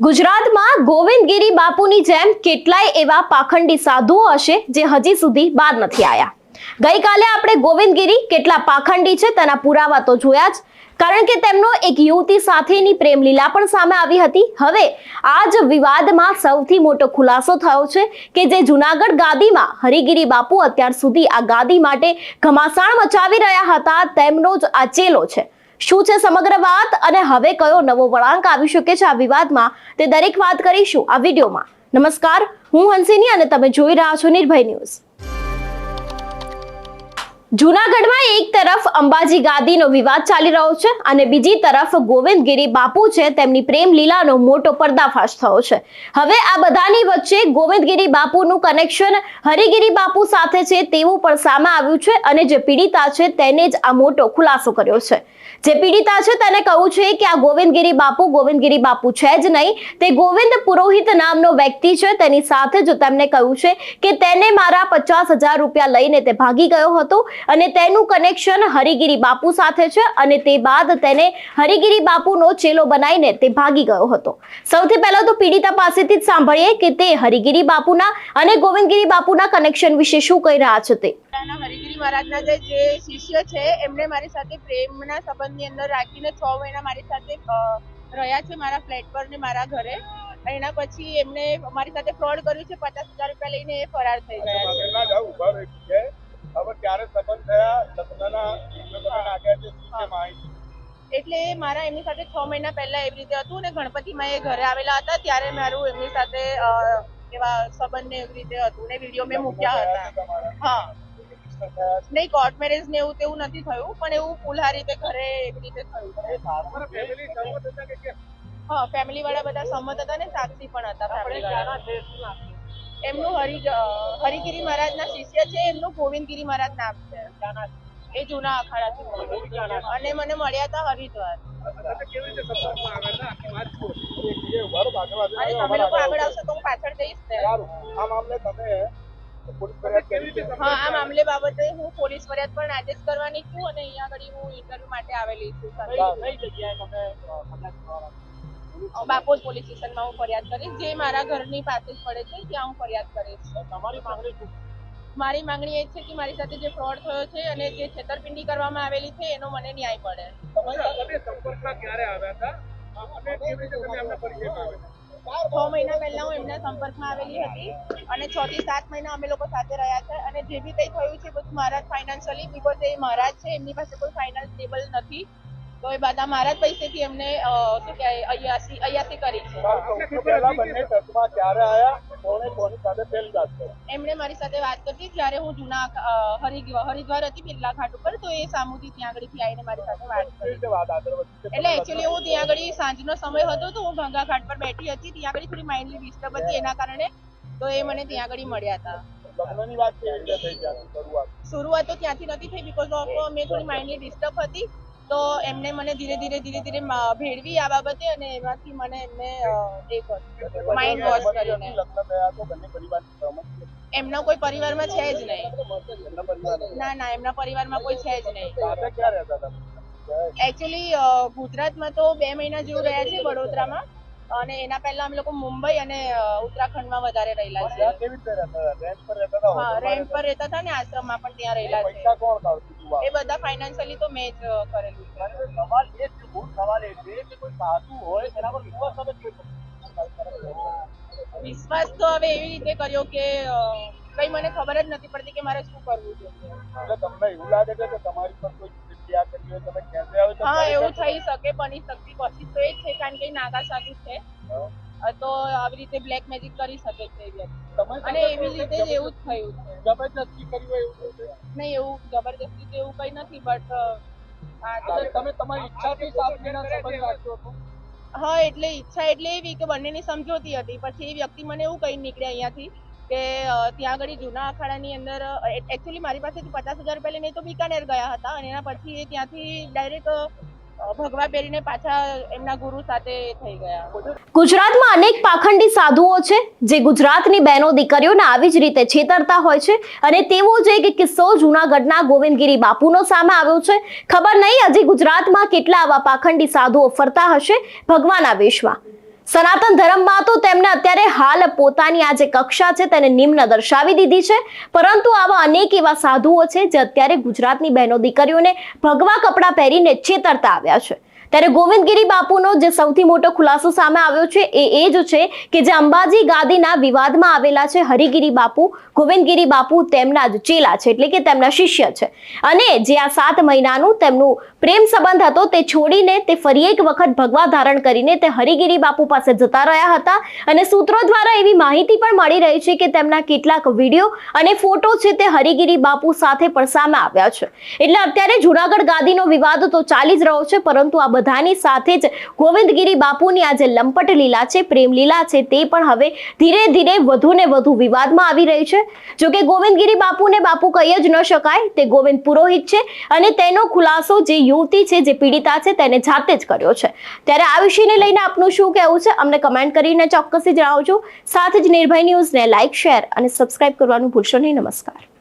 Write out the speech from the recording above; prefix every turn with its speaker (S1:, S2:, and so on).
S1: ગુજરાતમાં ગોવિંદગીરી બાપુની જેમ કેટલાય એવા પાખંડી સાધુઓ હશે જે હજી સુધી બાદ નથી આવ્યા ગઈકાલે આપણે ગોવિંદગીરી કેટલા પાખંડી છે તેના પુરાવા તો જોયા જ, કારણ કે તેમનો એક યુવતી સાથેની પ્રેમ લીલા પણ સામે આવી હતી. હવે આ જ વિવાદમાં સૌથી મોટો ખુલાસો થયો છે કે જે જુનાગઢ ગાદીમાં હરિગીરી બાપુ અત્યાર સુધી આ ગાદી માટે ઘમાસાણ મચાવી રહ્યા હતા, તેમનો જ આ ચેલો છે. શું છે સમગ્ર વાત? અને હવે કયો નવો વળાંક આવી શકે છે આ વિવાદમાં? તે દરેક વાત કરીશું આ વિડીયોમાં. નમસ્કાર, હું હંસિની અને તમે જોઈ રહ્યા છો નિર્ભય ન્યૂઝ. જૂનાગઢમાં એક તરફ અંબાજી ગાદીનો વિવાદ ચાલી રહ્યો છે અને બીજી તરફ ગોવિંદગીરી બાપુ છે તેમની પ્રેમ લીલાનો મોટો પર્દાફાશ થયો છે. હવે આ બધાની વચ્ચે ગોવિંદગીરી બાપુનું કનેક્શન હરિગીરી બાપુ સાથે છે તેવું પણ સામે આવ્યું છે અને જે પીડિતા છે તેને જ આ મોટો ખુલાસો કર્યો છે. જે પીડિતા છે તેને કહ્યું છે કે આ ગોવિંદગીરી બાપુ ગોવિંદગીરી બાપુ છે જ નહીં. તે ગોવિંદ પુરોહિત નામનો વ્યક્તિ છે. તેની સાથે જ તેમને કહ્યું છે કે તેને મારા પચાસ હજાર રૂપિયા લઈને તે ભાગી ગયો હતો અને તેનું કનેક્શન હરિગીરી બાપુ સાથે છે અને તે બાદ તેને હરિગીરી બાપુનો ચેલો બનાવીને તે ભાગી ગયો હતો. સૌથી પહેલા તો પીડિતા પાસેથી જ સાંભળીએ કે તે હરિગીરી બાપુના અને ગોવિંદગીરી બાપુના કનેક્શન વિશે શું કહી રહ્યા છે તે.
S2: પોતાના મહારાજના જે જે શિષ્ય છે એમણે મારી સાથે પ્રેમના સંબંધની અંદર રાખીને છ મહિના મારી સાથે રહ્યા છે મારા ફ્લેટ પર ને મારા ઘરે. એના પછી એમને મારી સાથે ફ્રોડ કર્યું છે પચાસ હજાર રૂપિયા લઈને એ ફરાર થઈ ગયા છે.
S3: હવે ક્યારે સંબંધ થયા?
S2: એટલે મારા એમની સાથે છ મહિના પહેલા એવી રીતે હતું ને ગણપતિમાં એ ઘરે આવેલા હતા ત્યારે મારું એમની સાથે એવા સંબંધ ને એવી રીતે હતું ને વીડિયો મેં મૂક્યા હતા. હા. નહીં કોર્ટ મેરેજ ને એવું તેવું નથી થયું પણ એવું ફૂલહાર રીતે ઘરે એક રીતે થયું છે
S3: તમારા ફેમિલી સંમત હતા કે કેમ?
S2: હા ફેમિલી વાળા બધા સંમત હતા ને સાક્ષી પણ હતા વાળા. એમનું હરિ હરિગીરી મહારાજના શિષ્ય છે એમનું ગોવિંદગીરી મહારાજ નામ છે એ જૂના અખાડાથી મળ્યા. અને મને મળ્યા હતા હરિદ્વાર
S3: તમે કેવી રીતે સંપર્કમાં આવ્યા હતા? આખી વાત કહો. એ ઊભા રહો, આગળ
S2: લોકો આવશો તો હું પાછળ જઈશ ને
S3: આ મામલે તમે
S2: હા આ મામલે બાબતે હું પોલીસ ફરિયાદ પણ આજે જ કરવાની છું અને અહીંયા આગળ હું ઇન્ટરવ્યુ માટે આવેલી છું બાપોદ પોલીસ સ્ટેશનમાં હું ફરિયાદ કરીશ. જે મારા ઘરની પાસે જ પડે છે ત્યાં હું ફરિયાદ કરીશ.
S3: તમારી માંગણી શું?
S2: મારી માંગણી એ છે કે મારી સાથે જે ફ્રોડ થયો છે અને જે છેતરપિંડી કરવામાં આવેલી છે એનો મને ન્યાય
S3: પડે. સંપર્કમાં ક્યારે આવ્યા હતા?
S2: છ મહિના પહેલા હું એમના સંપર્કમાં આવેલી હતી અને છ થી સાત મહિના અમે લોકો સાથે રહ્યા છે. અને જે બી કંઈ થયું છે, બધું મહારાજ ફાઇનાન્શિયલી બીકોઝ એ મહારાજ છે, એમની પાસે કોઈ ફાઇનાન્સ સ્ટેબલ નથી. તો એ બધા મારા જ પૈસેથી એમને શું કહેવાય અયાસી અયાસી કરી છે. એમણે મારી સાથે વાત કરી જ્યારે હું જૂના હરિદ્વાર હતી બિરલા ઘાટ ઉપર તો એ સામુથી ત્યાં આગળથી આવીને મારી સાથે વાત કરી? એટલે એકચ્યુઅલી હું ત્યાં આગળ સાંજનો સમય હતો તો હું ગંગા ઘાટ પર બેઠી હતી ત્યાં આગળ થોડી માઇન્ડલી ડિસ્ટર્બ હતી એના કારણે તો એ મને ત્યાં આગળ મળ્યા હતા.
S3: લગ્નની વાત કેવી રીતે થઈ શરૂઆત?
S2: શરૂઆત તો ત્યાંથી નથી થઈ બીકોઝ ઓફ મેં થોડી માઇન્ડલી ડિસ્ટર્બ હતી તો એમને મને ધીરે ધીરે ધીરે ધીરે ભેળવી આ બાબતે અને એમાંથી મને એમને એક માઇન્ડ વોશ
S3: કર્યો.
S2: એમનો કોઈ પરિવારમાં છે જ નહીં. ના ના એમના પરિવારમાં કોઈ છે જ નહીં. એકચ્યુઅલી ગુજરાતમાં તો બે મહિના જેવું રહ્યા છે વડોદરામાં. અને એના પહેલા અમે લોકો મુંબઈ અને ઉત્તરાખંડમાં વધારે રહેલા છે
S3: રેન્ટ પર રહેતા હતા
S2: ને આશ્રમમાં પણ ત્યાં રહેલા છે. એ બધા ફાઇનાન્શિયલી તો મેં જ કરેલું છે.
S3: સવાલ એ છે સવાલ એ છે કે કોઈ સાધુ હોય તેના પર વિશ્વાસ તમે
S2: વિશ્વાસ તો હવે એવી રીતે કર્યો કે કઈ મને ખબર જ નથી પડતી કે મારે શું કરવું જોઈએ.
S3: તમને એવું લાગે છે કે તમારી પર કોઈ
S2: હા એવું થઈ શકે બની શકતી કોશિશ તો એ જ છે કારણ કે એ નાગા સાધુ છે તો આવી રીતે બ્લેક મેજિક કરી શકે છે અને એવી રીતે જ એવું જ થયું છે.
S3: એવું
S2: નહીં. એવું જબરદસ્તી તો એવું કઈ નથી બટ
S3: તમે તમારી ઈચ્છાથી સાત મહિના સંબંધ રાખ્યો હતો
S2: હા એટલે ઈચ્છા એટલે એવી કે બંનેની સમજોતી હતી. પછી એ વ્યક્તિ મને એવું કહી નીકળે અહીંયાથી કે ત્યાં આગળ જૂના અખાડાની અંદર એકચ્યુઅલી મારી પાસેથી પચાસ હજાર રૂપિયા લઈને તો બિકાનેર ગયા હતા અને એના પછી ત્યાંથી ડાયરેક્ટ ભગવા પહેરીને પાછા એમના ગુરુ સાથે થઈ ગયા.
S1: ગુજરાતમાં અનેક પાખંડી સાધુઓ છે, જે ગુજરાતની બહેનો દીકરીઓને આવી જ રીતે છેતરતા હોય છે અને તેવો જ એક કિસ્સો જૂનાગઢના ગોવિંદગીરી બાપુનો સામે આવ્યો છે. ખબર નહીં હજી ગુજરાતમાં કેટલા આવા પાખંડી સાધુઓ ફરતા હશે ભગવાનના વેશમાં સનાતન ધર્મમાં તો તેમને અત્યારે હાલ પોતાની આ જે કક્ષા છે તેને નિમ્ન દર્શાવી દીધી છે. પરંતુ આવા અનેક એવા સાધુઓ છે જે અત્યારે ગુજરાતની બહેનો દીકરીઓને ભગવા કપડાં પહેરીને છેતરતા આવ્યા છે. ત્યારે ગોવિંદગીરી બાપુનો જે સૌથી મોટો ખુલાસો સામે આવ્યો છે, એ એ જ છે કે જે અંબાજી ગાદીના વિવાદમાં આવેલા છે હરિગીરી બાપુ, ગોવિંદગીરી બાપુ તેમના જ ચેલા છે, એટલે કે તેમના શિષ્ય છે. અને જે આ સાત મહિનાનું તેમનું પ્રેમ સંબંધ હતો, તે છોડીને તે ફરી એક વખત ભગવા ધારણ કરીને તે હરિગીરી બાપુ પાસે જતા રહ્યા હતા. અને સૂત્રો દ્વારા એવી માહિતી પણ મળી રહી છે કે તેમના કેટલાક વીડિયો અને ફોટો છે તે હરિગીરી બાપુ સાથે પણ સામે આવ્યા છે. એટલે અત્યારે જુનાગઢ ગાદીનો વિવાદ તો ચાલી જ રહ્યો છે, પરંતુ આ બધાની સાથે જ ગોવિંદગીરી બાપુની આ જે લંપટ લીલા છે, પ્રેમ લીલા છે, તે પણ હવે ધીરે ધીરે વધુ ને વધુ વિવાદમાં આવી રહી છે. જો કે ગોવિંદગીરી બાપુને બાપુ કહી જ ન શકાય, તે ગોવિંદ પુરોહિત છે અને તેનો ખુલાસો જે યુવતી છે, જે પીડિતા છે, તેને જાતે જ કર્યો છે. ત્યારે આ વિષયને લઈને આપનું શું કહેવું છે? અમને કમેન્ટ કરીને ચોક્કસથી જણાવજો. સાથે જ નિર્ભય ન્યૂઝને લાઇક શેર અને સબસ્ક્રાઇબ કરવાનું ભૂલશો નહીં. નમસ્કાર.